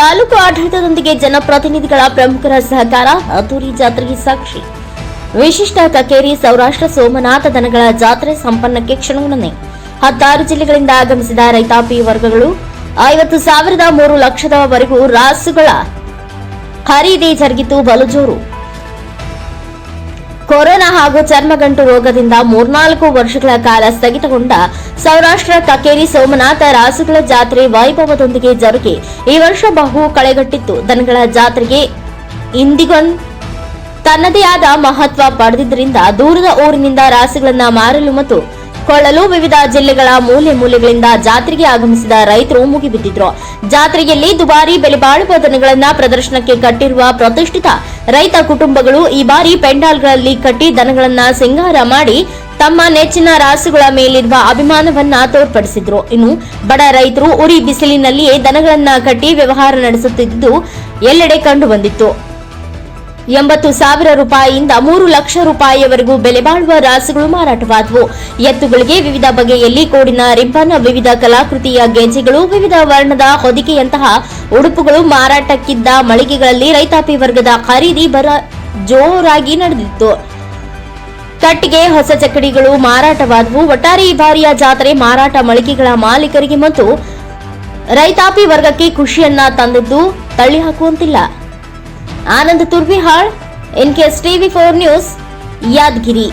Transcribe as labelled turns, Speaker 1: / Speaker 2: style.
Speaker 1: ತಾಲೂಕು ಆಡಳಿತದೊಂದಿಗೆ ಜನಪ್ರತಿನಿಧಿಗಳ ಪ್ರಮುಖರ ಸಹಕಾರ, ಅದ್ದೂರಿ ಜಾತ್ರೆಗೆ ಸಾಕ್ಷಿ. ವಿಶಿಷ್ಟ ಕಕೇರಿ ಸೌರಾಷ್ಟ್ರ ಸೋಮನಾಥ ದನಗಳ ಜಾತ್ರೆ ಸಂಪನ್ನಕ್ಕೆ ಕ್ಷಣಗಣನೆ ಹತ್ತಾರು ಜಿಲ್ಲೆಗಳಿಂದ ಆಗಮಿಸಿದ ರೈತಾಪಿ ವರ್ಗಗಳು ಐವತ್ತು ಸಾವಿರದ ಮೂರು ಲಕ್ಷದವರೆಗೂ ರಾಸುಗಳ ಖರೀದಿ ಜರುಗಿತು ಬಲು ಕೊರೋನಾ ಹಾಗೂ ಚರ್ಮಗಂಟು ರೋಗದಿಂದ ಮೂರ್ನಾಲ್ಕು ವರ್ಷಗಳ ಕಾಲ ಸ್ಥಗಿತಗೊಂಡ ಸೌರಾಷ್ಟ್ರ, ಕಕೇರಿ, ಸೋಮನಾಥ ರಾಸುಗಳ ಜಾತ್ರೆ ವೈಭವದೊಂದಿಗೆ ಜರುಗಿ ಈ ವರ್ಷ ಬಹು ಕಳೆಗಟ್ಟಿತ್ತು. ದನಗಳ ಜಾತ್ರೆಗೆ ಇಂದಿಗೊಂದು ತನ್ನದೇ ಆದ ಮಹತ್ವ ಪಡೆದಿದ್ದರಿಂದ ದೂರದ ಊರಿನಿಂದ ರಾಸುಗಳನ್ನ ಮಾರಲು ಮತ್ತು ಕೊಳ್ಳಲು ವಿವಿಧ ಜಿಲ್ಲೆಗಳ ಮೂಲೆ ಮೂಲೆಗಳಿಂದ ಜಾತ್ರೆಗೆ ಆಗಮಿಸಿದ ರೈತರು ಮುಗಿಬಿದ್ದಿದ್ರು. ಜಾತ್ರೆಯಲ್ಲಿ ದುಬಾರಿ ಬೆಲೆ ಬಾಳುವ ದನಗಳನ್ನ ಪ್ರದರ್ಶನಕ್ಕೆ ಕಟ್ಟಿರುವ ಪ್ರತಿಷ್ಠಿತ ರೈತ ಕುಟುಂಬಗಳು ಈ ಬಾರಿ ಪೆಂಡಾಲ್ಗಳಲ್ಲಿ ಕಟ್ಟಿ ದನಗಳನ್ನ ಸಿಂಗಾರ ಮಾಡಿ ತಮ್ಮ ನೆಚ್ಚಿನ ರಾಸುಗಳ ಮೇಲಿರುವ ಅಭಿಮಾನವನ್ನ ತೋರ್ಪಡಿಸಿದ್ರು. ಇನ್ನು ಬಡ ರೈತರು ಉರಿ ಬಿಸಿಲಿನಲ್ಲಿಯೇ ದನಗಳನ್ನ ಕಟ್ಟಿ ವ್ಯವಹಾರ ನಡೆಸುತ್ತಿದ್ದು ಎಲ್ಲೆಡೆ ಕಂಡು ಬಂದಿತ್ತು. ಎಂಬತ್ತು ಸಾವಿರ ರೂಪಾಯಿಯಿಂದ ಮೂರು ಲಕ್ಷ ರೂಪಾಯಿಯವರೆಗೂ ಬೆಲೆ ಬಾಳುವ ರಾಸುಗಳು ಮಾರಾಟವಾದವು. ಎತ್ತುಗಳಿಗೆ ವಿವಿಧ ಬಗೆಯಲ್ಲಿ ಕೋಡಿನ ರಿಬ್ಬನ್, ವಿವಿಧ ಕಲಾಕೃತಿಯ ಗೆಂಜಿಗಳು, ವಿವಿಧ ವರ್ಣದ ಹೊದಿಕೆಯಂತಹ ಉಡುಪುಗಳು ಮಾರಾಟಕ್ಕಿದ್ದ ಮಳಿಗೆಗಳಲ್ಲಿ ರೈತಾಪಿ ವರ್ಗದ ಖರೀದಿ ಬರ ಜೋರಾಗಿ ನಡೆದಿತ್ತು. ಕಟ್ಟಿಗೆ ಹೊಸ ಚಕ್ಕಡಿಗಳು ಮಾರಾಟವಾದವು. ಒಟ್ಟಾರೆ ಈ ಬಾರಿಯ ಜಾತ್ರೆ ಮಾರಾಟ ಮಳಿಗೆಗಳ ಮಾಲೀಕರಿಗೆ ಮತ್ತು ರೈತಾಪಿ ವರ್ಗಕ್ಕೆ ಖುಷಿಯನ್ನ ತಂದದ್ದು ತಳ್ಳಿ ಹಾಕುವಂತಿಲ್ಲ. Anand Turvihal NKS TV four news Yadgiri.